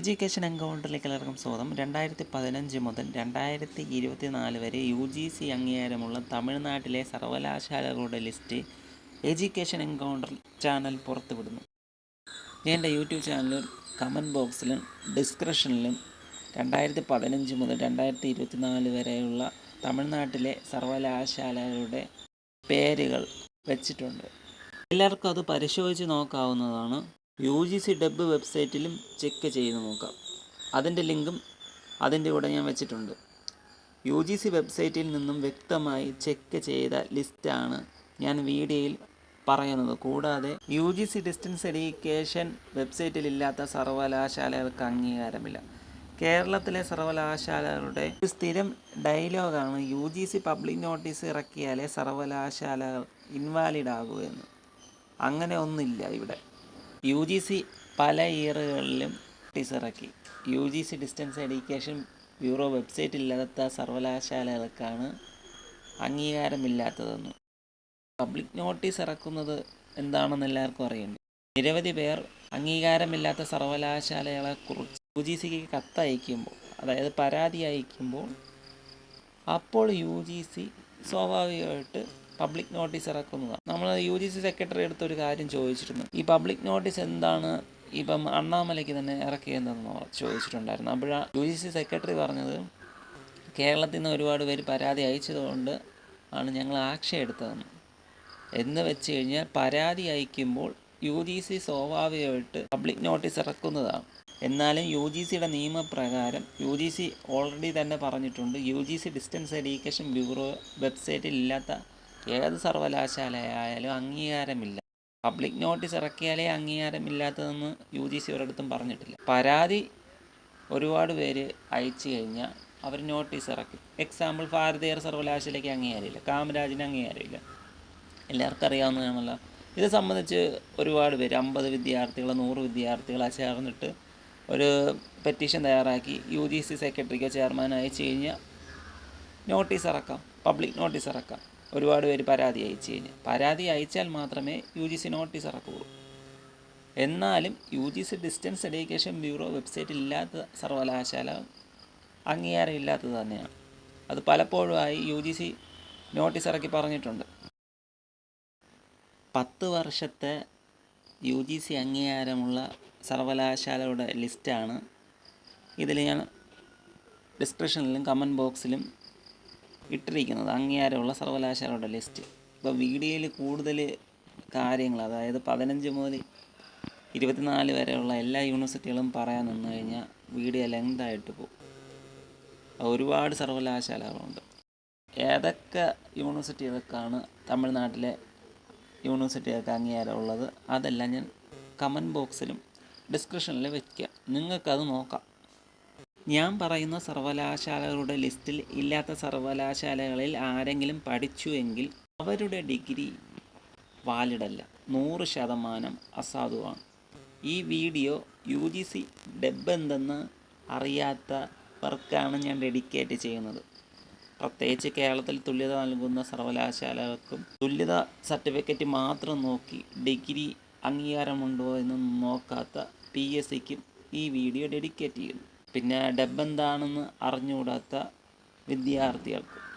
Education എൻകൗണ്ടറിലേക്ക് എല്ലാവർക്കും സ്വാഗതം. രണ്ടായിരത്തി പതിനഞ്ച് മുതൽ രണ്ടായിരത്തി ഇരുപത്തി നാല് വരെ യു ജി സി അംഗീകാരമുള്ള തമിഴ്നാട്ടിലെ സർവകലാശാലകളുടെ ലിസ്റ്റ് എഡ്യൂക്കേഷൻ എൻകൗണ്ടർ ചാനൽ പുറത്തുവിടുന്നു. ഞാൻ എന്റെ യൂട്യൂബ് ചാനലിൽ കമന്റ് ബോക്സിലും ഡിസ്ക്രിപ്ഷനിലും രണ്ടായിരത്തി പതിനഞ്ച് മുതൽ രണ്ടായിരത്തി ഇരുപത്തി നാല് വരെയുള്ള തമിഴ്നാട്ടിലെ സർവകലാശാലകളുടെ പേരുകൾ വെച്ചിട്ടുണ്ട്. എല്ലാവർക്കും അത് പരിശോധിച്ച് നോക്കാവുന്നതാണ്. യു ജി സി ഡബ് വെബ്സൈറ്റിലും ചെക്ക് ചെയ്ത് നോക്കാം. അതിന്റെ ലിങ്കും അതിന്റെ കൂടെ ഞാൻ വെച്ചിട്ടുണ്ട്. യു ജി സി വെബ്സൈറ്റിൽ നിന്നും വ്യക്തമായി ചെക്ക് ചെയ്ത ലിസ്റ്റാണ് ഞാൻ വീഡിയോയിൽ പറയുന്നത്. കൂടാതെ U G C distance education വെബ്സൈറ്റിലില്ലാത്ത സർവകലാശാലകൾക്ക് അംഗീകാരമില്ല. കേരളത്തിലെ സർവകലാശാലകളുടെ ഒരു സ്ഥിരം ഡയലോഗാണ് U G C public notice ഇറക്കിയാലേ സർവകലാശാലകൾ ഇൻവാലിഡ് ആകൂ എന്ന്. അങ്ങനെ ഒന്നില്ല ഇവിടെ. യു ജി സി പല ഇയറുകളിലും നോട്ടീസ് ഇറക്കി U G C distance education bureau website ഇല്ലാത്ത സർവകലാശാലകൾക്കാണ് അംഗീകാരമില്ലാത്തതെന്ന്. പബ്ലിക് നോട്ടീസ് ഇറക്കുന്നത് എന്താണെന്ന് എല്ലാവർക്കും അറിയുന്നു നിരവധി പേർ അംഗീകാരമില്ലാത്ത സർവകലാശാലകളെക്കുറിച്ച് യു ജി സിക്ക് കത്തയക്കുമ്പോൾ അതായത് പരാതി അയക്കുമ്പോൾ അപ്പോൾ യു ജി സി സ്വാഭാവികമായിട്ട് പബ്ലിക് നോട്ടീസ് ഇറക്കുന്നതാണ് നമ്മൾ യു ജി സി സെക്രട്ടറി അടുത്ത് ഒരു കാര്യം ചോദിച്ചിരുന്നു. ഈ പബ്ലിക് നോട്ടീസ് എന്താണ് ഇപ്പം അണ്ണാമലയ്ക്ക് തന്നെ ഇറക്കിയതെന്ന് ചോദിച്ചിട്ടുണ്ടായിരുന്നു. അപ്പോൾ യു ജി സി സെക്രട്ടറി പറഞ്ഞത് കേരളത്തിൽ നിന്ന് ഒരുപാട് പേര് പരാതി അയച്ചതുകൊണ്ട് ആണ് ഞങ്ങൾ ആക്ഷൻ എടുത്തതെന്ന്. എന്ന് വെച്ച് കഴിഞ്ഞാൽ പരാതി അയക്കുമ്പോൾ യു ജി സി സ്വാഭാവികമായിട്ട് പബ്ലിക് നോട്ടീസ് ഇറക്കുന്നതാണ്. എന്നാലും യു ജി സിയുടെ നിയമപ്രകാരം യു ജി സി ഓൾറെഡി തന്നെ പറഞ്ഞിട്ടുണ്ട്. U G C distance education bureau വെബ്സൈറ്റിൽ ഇല്ലാത്ത ഏത് സർവകലാശാലയായാലും അംഗീകാരമില്ല. പബ്ലിക് നോട്ടീസ് ഇറക്കിയാലേ അംഗീകാരമില്ലാത്തതെന്ന് യു ജി സി ഒരിടത്തും പറഞ്ഞിട്ടില്ല. പരാതി ഒരുപാട് പേര് അയച്ചു കഴിഞ്ഞാൽ അവർ നോട്ടീസ് ഇറക്കി. എക്സാമ്പിൾ ഭാരതീയർ സർവകലാശാലയ്ക്ക് അംഗീകാരമില്ല. കാമരാജിന് അംഗീകാരമില്ല. എല്ലാവർക്കും അറിയാവുന്നതാണല്ലോ. ഇത് സംബന്ധിച്ച് ഒരുപാട് പേര് അമ്പത് വിദ്യാർത്ഥികൾ നൂറ് വിദ്യാർത്ഥികൾ ചേർന്നിട്ട് ഒരു പെറ്റീഷൻ തയ്യാറാക്കി യു ജി സി സെക്രട്ടറിക്കോ ചെയർമാനോ അയച്ചു കഴിഞ്ഞാൽ നോട്ടീസ് ഇറക്കാം. പബ്ലിക് നോട്ടീസ് ഇറക്കാം. ഒരുപാട് പേര് പരാതി അയച്ചു കഴിഞ്ഞാൽ പരാതി അയച്ചാൽ മാത്രമേ യു ജി സി നോട്ടീസ് ഇറക്കുകയുള്ളൂ. എന്നാലും U G C distance education bureau website ഇല്ലാത്ത സർവകലാശാല അംഗീകാരം ഇല്ലാത്തത് തന്നെയാണ്. അത് പലപ്പോഴുമായി യു ജി സി നോട്ടീസ് ഇറക്കി പറഞ്ഞിട്ടുണ്ട്. പത്ത് വർഷത്തെ യു ജി സി അംഗീകാരമുള്ള സർവകലാശാലയുടെ ലിസ്റ്റാണ് ഇതിൽ ഞാൻ ഡിസ്ക്രിപ്ഷനിലും കമന്റ് ബോക്സിലും ഇട്ടിരിക്കുന്നത്. അംഗീകാരമുള്ള സർവകലാശാലയുടെ ലിസ്റ്റ് ഇപ്പോൾ വീഡിയോയിൽ കൂടുതൽ കാര്യങ്ങൾ അതായത് പതിനഞ്ച് മുതൽ ഇരുപത്തിനാല് വരെയുള്ള എല്ലാ യൂണിവേഴ്സിറ്റികളും പറയാൻ നിന്ന് കഴിഞ്ഞാൽ വീഡിയോ ലെങ്തായിട്ട് പോകും. ഒരുപാട് സർവകലാശാലകളുണ്ട്. ഏതൊക്കെ യൂണിവേഴ്സിറ്റികൾക്കാണ് തമിഴ്നാട്ടിലെ യൂണിവേഴ്സിറ്റികൾക്ക് അംഗീകാരമുള്ളത് അതെല്ലാം ഞാൻ കമന്റ് ബോക്സിലും ഡിസ്ക്രിപ്ഷനിൽ വയ്ക്കുക നിങ്ങൾക്കത് നോക്കാം. ഞാൻ പറയുന്ന സർവകലാശാലകളുടെ ലിസ്റ്റിൽ ഇല്ലാത്ത സർവകലാശാലകളിൽ ആരെങ്കിലും പഠിച്ചു എങ്കിൽ അവരുടെ ഡിഗ്രി വാലിഡല്ല. നൂറ് ശതമാനം അസാധുവാണ്. ഈ video U G C DEB എന്തെന്ന് അറിയാത്തവർക്കാണ് ഞാൻ ഡെഡിക്കേറ്റ് ചെയ്യുന്നത്. പ്രത്യേകിച്ച് കേരളത്തിൽ തുല്യത നൽകുന്ന സർവകലാശാലകൾക്കും തുല്യത സർട്ടിഫിക്കറ്റ് മാത്രം നോക്കി ഡിഗ്രി അംഗീകാരമുണ്ടോ എന്ന് നോക്കാത്ത പി എസ് സിക്കും ഈ വീഡിയോ ഡെഡിക്കേറ്റ് ചെയ്യുന്നു. പിന്നെ ഡബ് എന്താണെന്ന് അറിഞ്ഞുകൂടാത്ത വിദ്യാർത്ഥികൾക്ക്.